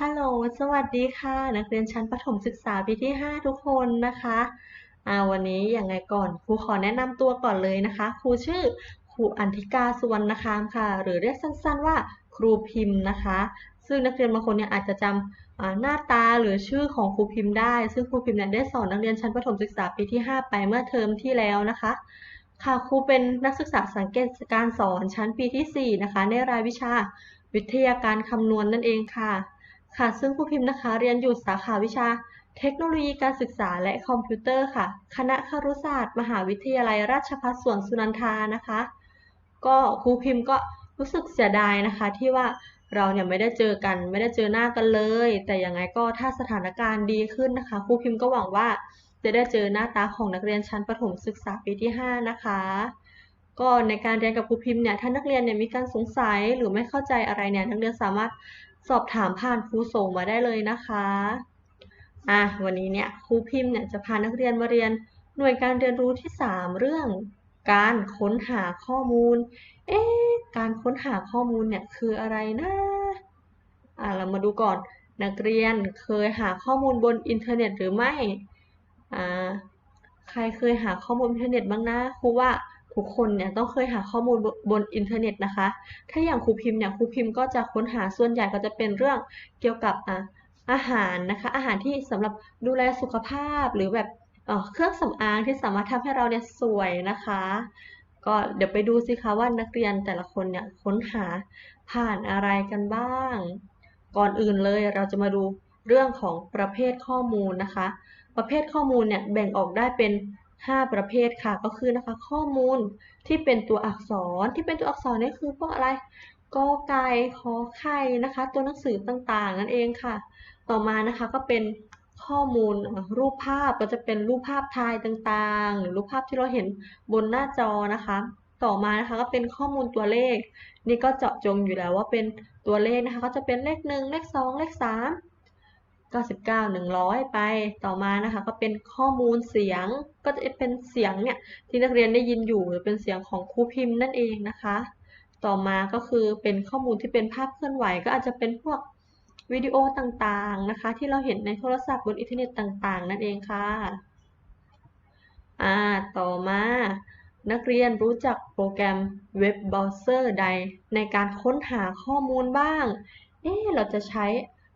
ฮัลโหล สวัสดีค่ะ นักเรียนชั้นประถมศึกษาปีที่ 5 ทุกคนนะคะอ่าวันนี้อย่างไงก่อน ครูขอแนะนำตัวก่อนเลยนะคะ ครูชื่อครูอันธิกาสุวรรณคามค่ะ หรือเรียกสั้นๆว่าครูพิมพ์นะคะ ซึ่งนักเรียนบางคนเนี่ยอาจจะจำอ่าหน้าตาหรือชื่อของครูพิมพ์ได้ ซึ่งครูพิมพ์เนี่ยได้สอนนักเรียนชั้นประถมศึกษาปีที่ 5 ไปเมื่อเทอมที่แล้วนะคะ ค่ะ ครูเป็นนักศึกษาสังเกตการสอนชั้นปีที่ 4 นะคะ ในรายวิชาวิทยาการคำนวณนั่นเองค่ะ ค่ะ ซึ่งครูพิมพ์นะคะเรียนอยู่สาขาวิชา เทคโนโลยีการศึกษาและคอมพิวเตอร์ค่ะ คณะครุศาสตร์ มหาวิทยาลัยราชภัฏสวนสุนันทานะคะ ก็ครูพิมพ์ก็รู้สึกเสียดายนะคะ ที่ว่าเราเนี่ยไม่ได้เจอกัน ไม่ได้เจอหน้ากันเลย แต่ยังไงก็ถ้าสถานการณ์ดีขึ้นนะคะครูพิมพ์ก็หวังว่าจะได้เจอหน้าตาของนักเรียนชั้นประถมศึกษาปีที่ 5 นะคะ ก็ในการเรียนกับครูพิมพ์เนี่ยถ้านักเรียนเนี่ยมีการสงสัยหรือไม่เข้าใจอะไรเนี่ยนักเรียนสามารถ สอบถามผ่านครูส่งมาได้เลยนะคะอะวันนี้เนี่ยครูพิมพ์เนี่ยจะพานักเรียนมาเรียนหน่วยการเรียนรู้ที่ 3 เรื่องการค้นหาข้อมูล เอ๊ะ การค้นหาข้อมูลเนี่ยคืออะไรนะ อะเรามาดูก่อน นักเรียนเคยหาข้อมูลบนอินเทอร์เน็ตหรือไม่ อ่า ใครเคยหาข้อมูลอินเทอร์เน็ตบ้างนะ ครูว่า ทุกคนเนี่ยต้องเคยหาข้อมูลบนอินเทอร์เน็ตนะคะ ถ้าอย่างครูพิมพ์เนี่ยครูพิมพ์ก็จะค้นหาส่วนใหญ่ก็จะเป็นเรื่องเกี่ยวกับอะอาหารนะคะ อาหารที่สำหรับดูแลสุขภาพหรือแบบเเครื่องสำอางที่สามารถทำให้เราเนี่ยสวยนะคะ ก็เดี๋ยวไปดูสิคะว่านักเรียนแต่ละคนเนี่ยค้นหาผ่านอะไรกันบ้าง ก่อนอื่นเลยเราจะมาดูเรื่องของประเภทข้อมูลนะคะ ประเภทข้อมูลเนี่ยแบ่งออกได้เป็น 5 ประเภทค่ะ ก็คือนะคะข้อมูลที่เป็นตัวอักษรที่เป็นตัวอักษรนี่คือพวกอะไรกอไก่ขอไข่นะคะ ตัวหนังสือต่างๆ นั่นเองค่ะ ต่อมานะคะก็เป็นข้อมูลรูปภาพก็จะเป็นรูปภาพถ่ายต่างๆ หรือรูปภาพที่เราเห็นบนหน้าจอนะคะ ต่อมานะคะก็เป็นข้อมูลตัวเลข นี่ก็เจาะจงอยู่แล้วว่าเป็นตัวเลขนะคะ ก็จะเป็นเลขหนึ่งเลขสองเลขสาม 99 100 ไปต่อมานะคะ ก็เป็นข้อมูลเสียงก็จะเป็นเสียงเนี่ยที่นักเรียนได้ยินอยู่หรือเป็นเสียงของครูพิมพ์นั่นเองนะคะ ต่อมาก็คือเป็นข้อมูลที่เป็นภาพเคลื่อนไหว ก็อาจจะเป็นพวกวิดีโอต่างๆนะคะ ที่เราเห็นในโทรศัพท์บนอินเทอร์เน็ตต่าง ๆ นั่นเองค่ะอ่าต่อมานักเรียนรู้จักโปรแกรมเว็บเบราว์เซอร์ใดในการค้นหาข้อมูลบ้าง เอ๊เราจะใช้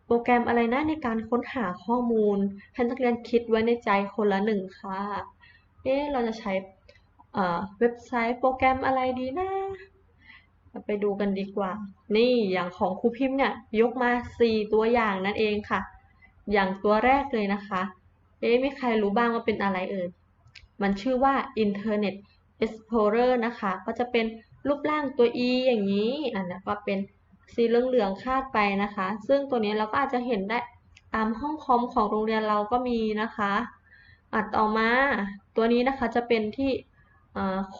โปรแกรมอะไรนะในการค้นหาข้อมูล ให้นักเรียนคิดไว้ในใจคนละหนึ่งค่ะ เอ๊เราจะใช้เว็บไซต์โปรแกรมอะไรดีนะไปดูกันดีกว่า นี่อย่างของครูพิมพ์เนี่ยยกมา 4 ตัวอย่างนั่นเองค่ะ อย่างตัวแรกเลยนะคะ เอ๊มีใครรู้บ้างว่าเป็นอะไรเอ่ย มันชื่อว่า Internet Explorer นะคะ ก็จะเป็นรูปร่างตัว E อย่างนี้ อันนี้ก็เป็น สีเหลืองๆคาดไปนะคะ ซึ่งตัวนี้เราก็อาจจะเห็นได้ตามห้องคอมของโรงเรียนเราก็มีนะคะอัดต่อมาตัวนี้นะคะจะเป็นที่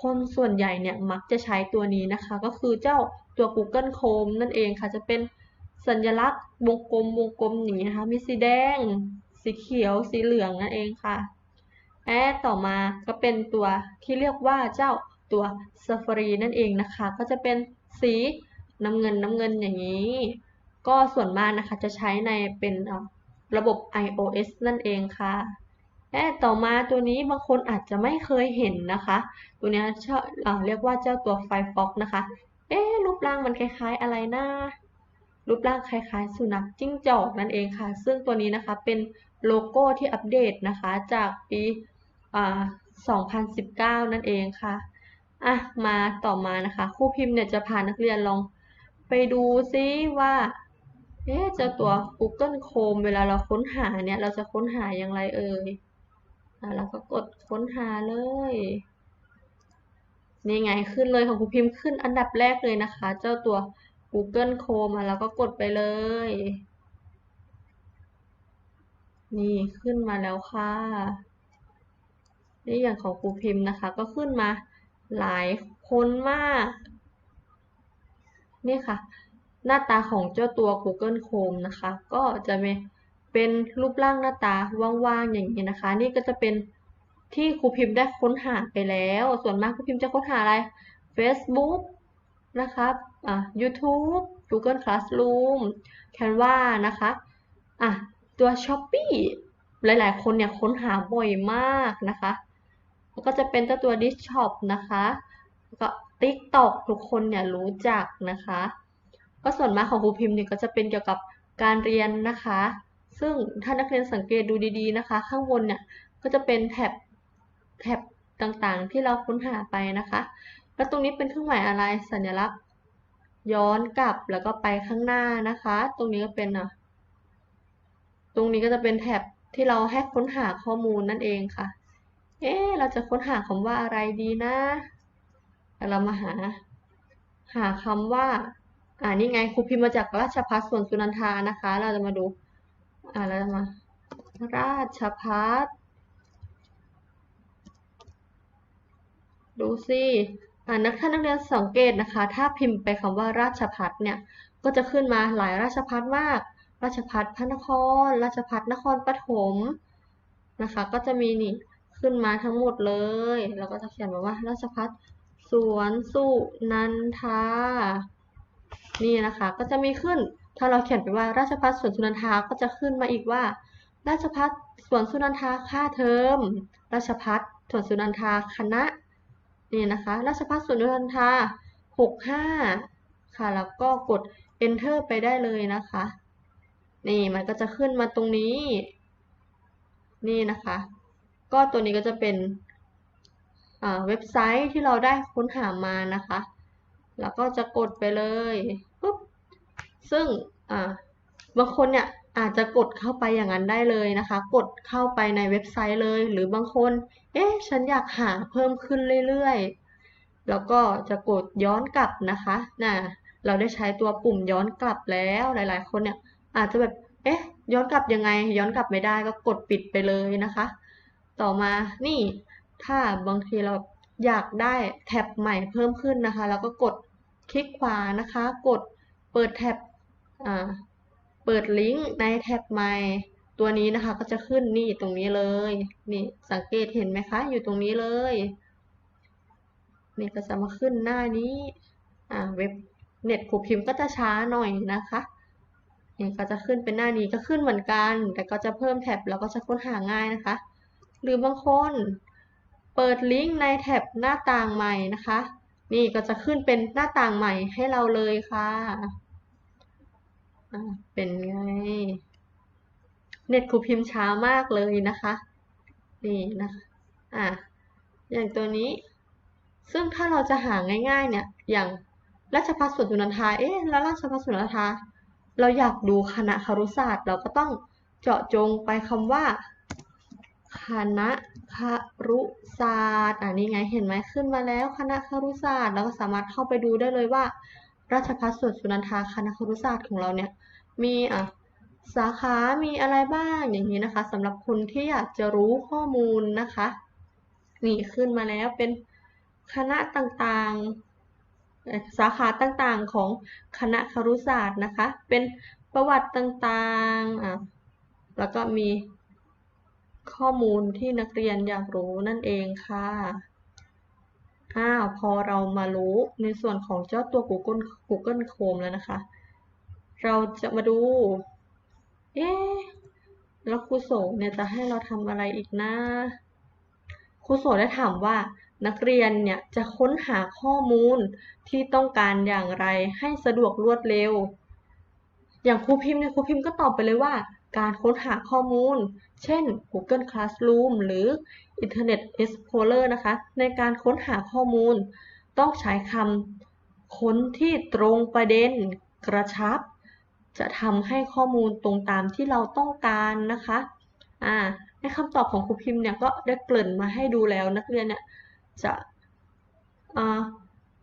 คนส่วนใหญ่เนี่ยมักจะใช้ตัวนี้นะคะ ก็คือเจ้าตัว Google Chrome นั่นเองค่ะ จะเป็นสัญลักษณ์วงกลมวงกลมอย่างนี้นะคะ มีสีแดง สีเขียว สีเหลืองนั่นเองค่ะ แอดต่อมาก็เป็นตัวที่เรียกว่าเจ้าตัว Safari นั่นเองนะคะ ก็จะเป็นสี น้ำเงินน้ำเงินอย่างนี้ ก็ส่วนมากนะคะจะใช้ในเป็นระบบ iOS นั่นเองค่ะและต่อมาตัวนี้บางคนอาจจะไม่เคยเห็นนะคะ ตัวนี้เรียกว่าเจ้าตัว Firefox นะคะ เอ๊รูปร่างมันคล้ายๆอะไรนะรูปร่างคล้ายๆ สุนัขจิ้งจอกนั่นเองค่ะ ซึ่งตัวนี้นะคะเป็นโลโก้ที่อัปเดตนะคะจากปี2019 นั่นเองค่ะอะมาต่อมานะคะครูพิมพ์เนี่ยจะพานักเรียนลอง ไปดูซิว่าเอ๊ะจ้าตัว Google Chrome เวลาเราค้นหาเนี่ย เราจะค้นหาอย่างไรเอ่ยเราก็กดค้นหาเลย นี่ไงขึ้นเลยของครูพิมพ์ขึ้นอันดับแรกเลยนะคะ เจ้าตัว Google Chrome มาแล้วก็กดไปเลย นี่ขึ้นมาแล้วค่ะ นี่อย่างของครูพิมพ์นะคะ ก็ขึ้นมาหลายคนมาก นี่ค่ะ หน้าตาของเจ้าตัว Google Chrome นะคะ ก็จะเป็นรูปร่างหน้าตาว่างๆอย่างนี้นะคะ นี่ก็จะเป็นที่ครูพิมพ์ได้ค้นหาไปแล้ว ส่วนมากครูพิมพ์จะค้นหาอะไร Facebook นะครับอ่า YouTube Google Classroom Canva นะคะอะตัว Shopee หลายๆ คนเนี่ยค้นหาบ่อยมากนะคะ แล้วก็จะเป็นเจ้าตัว Dish Shop นะคะ ก็ TikTok ทุกคนเนี่ยรู้จักนะคะ ก็ส่วนมากของครูพิมพ์เนี่ยก็จะเป็นเกี่ยวกับการเรียนนะคะ ซึ่งถ้านักเรียนสังเกตดูดีๆนะคะ ข้างบนเนี่ยก็จะเป็นแท็บแท็บต่างๆ ที่เราค้นหาไปนะคะ แล้วตรงนี้เป็นเครื่องหมายอะไรสัญลักษณ์ ย้อนกลับแล้วก็ไปข้างหน้านะคะ ตรงนี้ก็เป็นอะตรงนี้ก็จะเป็นแท็บที่เราให้ค้นหาข้อมูลนั่นเองค่ะ เอ๊เราจะค้นหาคำว่าอะไรดีนะ เรามาหา หาคำว่า อ่านี่ไงครูพิมพ์มาจากราชภัฏสวนสุนันทานะคะ เราจะมาดู อ่าเราจะมา ราชภัฏดูสิอ่านักท่านนักเรียนสังเกตนะคะ ถ้าพิมพ์ไปคำว่าราชภัฏเนี่ย ก็จะขึ้นมาหลายราชภัฏมาก ราชภัฏพระนคร ราชภัฏนครปฐมนะคะ ก็จะมีนี่ขึ้นมาทั้งหมดเลยแล้วก็จะเขียนมาว่าราชภัฏ สวนสุนันทา นี่นะคะ ก็จะมีขึ้น ถ้าเราเขียนไปว่าราชภัฏสวนสุนันทา ก็จะขึ้นมาอีกว่า ราชภัฏสวนสุนันทาค่าเทอม ราชภัฏสวนสุนันทาคณะ นี่นะคะ ราชภัฏสวนสุนันทา65 ค่ะ แล้วก็กด enter ไปได้เลยนะคะ นี่มันก็จะขึ้นมาตรงนี้ นี่นะคะ ก็ตัวนี้ก็จะเป็น เว็บไซต์ที่เราได้ค้นหามานะคะ แล้วก็จะกดไปเลยปุ๊บซึ่งบางคนเนี่ยอาจจะกดเข้าไปอย่างนั้นได้เลยนะคะ กดเข้าไปในเว็บไซต์เลย หรือบางคน เอ๊ะ ฉันอยากหาเพิ่มขึ้นเรื่อยๆ แล้วก็จะกดย้อนกลับนะคะน่ะเราได้ใช้ตัวปุ่มย้อนกลับแล้ว หลายๆ คนเนี่ยอาจจะแบบ เอ๊ะ ย้อนกลับยังไง ย้อนกลับไม่ได้ก็กดปิดไปเลยนะคะ ต่อมา นี่ ถ้าบางทีเราอยากได้แท็บใหม่เพิ่มขึ้นนะคะแล้วก็กดคลิกขวานะคะ กดเปิดแท็บเปิดลิงก์ในแท็บใหม่ตัวนี้นะคะ ก็จะขึ้นนี่ตรงนี้เลยนี่สังเกตเห็นไหมคะ อยู่ตรงนี้เลยนี่ก็จะมาขึ้นหน้านี้อ่าเว็บเน็ตครูพิมพ์ก็จะช้าหน่อยนะคะนี่ก็จะขึ้นเป็นหน้านี้ก็ขึ้นเหมือนกัน แต่ก็จะเพิ่มแท็บแล้วก็จะค้นหาง่ายนะคะ หรือบางคน เปิดลิงก์ในแท็บหน้าต่างใหม่นะคะ นี่ก็จะขึ้นเป็นหน้าต่างใหม่ให้เราเลยค่ะเป็นไง เน็ตครูพิมพ์ช้ามากเลยนะคะ นี่นะคะอะอย่างตัวนี้ ซึ่งถ้าเราจะหาง่าย ๆ เนี่ย อย่างราชภัฏสวนสุนันทา เอ๊ะ แล้วราชภัฏสวนสุนันทา เราอยากดูคณะครุศาสตร์ เราก็ต้องเจาะจงไปคำว่า คณะครุศาสตร์อ่านี่ไงเห็นไหมขึ้นมาแล้วคณะครุศาสตร์เราก็สามารถเข้าไปดูได้เลยว่า ราชภัฏสวนสุนันทาคณะครุศาสตร์ของเราเนี่ยมีอะสาขามีอะไรบ้างอย่างนี้นะคะสำหรับคนที่อยากจะรู้ข้อมูลนะคะนี่ขึ้นมาแล้วเป็นคณะต่างๆ สาขาต่างๆของคณะครุศาสตร์นะคะ เป็นประวัติต่างๆอะแล้วก็มี ข้อมูลที่นักเรียนอยากรู้นั่นเองค่ะอ้าวพอเรามารู้ในส่วนของเจ้าตัว Google Google Chrome แล้วนะคะ เราจะมาดู เอ๊ะแล้วครูโสเนี่ยจะให้เราทำอะไรอีกนะครูโสได้ถามว่านักเรียนเนี่ยจะค้นหาข้อมูลที่ต้องการอย่างไรให้สะดวกรวดเร็ว อย่างครูพิมพ์เนี่ยครูพิมพ์ก็ตอบไปเลยว่า การค้นหาข้อมูล เช่น Google Classroom หรือ Internet Explorer นะคะ ในการค้นหาข้อมูล ต้องใช้คำค้นที่ตรงประเด็นกระชับ จะทำให้ข้อมูลตรงตามที่เราต้องการนะคะอ่าในคำตอบของครูพิมพ์เนี่ยก็ได้เกริ่นมาให้ดูแล้วนักเรียนเนี่ยจะอ่า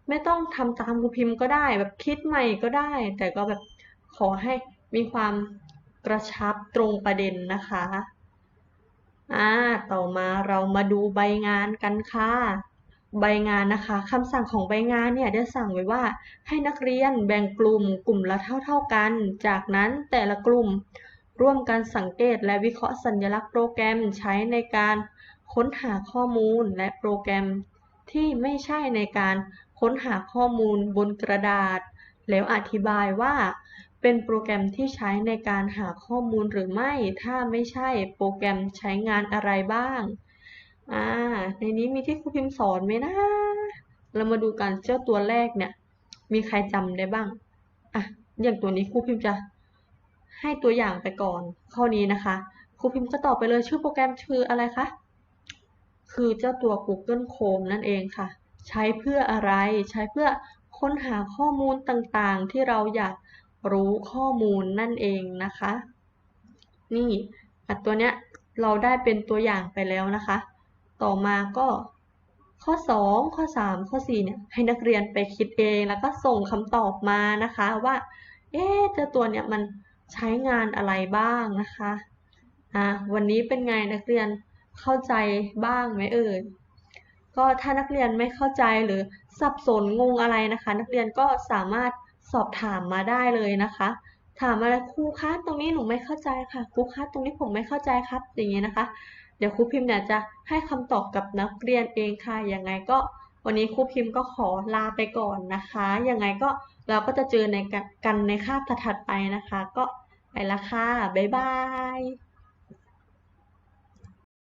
ไม่ต้องทำตามครูพิมพ์ก็ได้แบบคิดใหม่ก็ได้ แต่ก็แบบ ขอให้มีความกระชับตรงประเด็นนะคะอ่าต่อมาเรามาดูใบงานกันค่ะ ใบงานนะคะคำสั่งของใบงานเนี่ยได้สั่งไว้ว่า ให้นักเรียนแบ่งกลุ่มกลุ่มละเท่า ๆกัน จากนั้นแต่ละกลุ่มร่วมกันสังเกตและวิเคราะห์สัญลักษณ์โปรแกรมใช้ในการค้นหาข้อมูลและโปรแกรมที่ไม่ใช่ในการค้นหาข้อมูลบนกระดาษ แล้วอธิบายว่า เป็นโปรแกรมที่ใช้ในการหาข้อมูลหรือไม่ ถ้าไม่ใช่โปรแกรมใช้งานอะไรบ้าง อ่า ในนี้มีที่ครูพิมพ์สอนไหมนะ เรามาดูกันเจ้าตัวแรกเนี่ย มีใครจำได้บ้าง อะ อย่างตัวนี้ครูพิมพ์จะให้ตัวอย่างไปก่อน ข้อนี้นะคะ ครูพิมพ์ก็ตอบไปเลยชื่อโปรแกรมคืออะไรคะ คือเจ้าตัว Google Chrome นั่นเองค่ะ ใช้เพื่ออะไร ใช้เพื่อค้นหาข้อมูลต่างๆ ที่เราอยาก รู้ข้อมูลนั่นเองนะคะ นี่ตัวเนี้ยเราได้เป็นตัวอย่างไปแล้วนะคะ ต่อมาก็ข้อ 2 ข้อ 3 ข้อ 4 เนี่ย ให้นักเรียนไปคิดเองแล้วก็ส่งคำตอบมานะคะว่า เอ๊ะเจ้าตัวเนี่ยมันใช้งานอะไรบ้างนะคะอะวันนี้เป็นไงนักเรียนเข้าใจบ้างไหมเอ่ยก็ถ้านักเรียนไม่เข้าใจหรือสับสนงงอะไรนะคะ นักเรียนก็สามารถ สอบถามมาได้เลยนะคะ ถามมาครูคะตรงนี้หนูไม่เข้าใจค่ะครูคะตรงนี้ผมไม่เข้าใจครับ อย่างนี้นะคะ เดี๋ยวครูพิมพ์เนี่ยจะให้คำตอบกับนักเรียนเองค่ะยังไงก็วันนี้ครูพิมพ์ก็ขอลาไปก่อนนะคะยังไงก็เราก็จะเจอในกันในคาบถัดไปนะคะ ก็ไปละค่ะบ๊ายบาย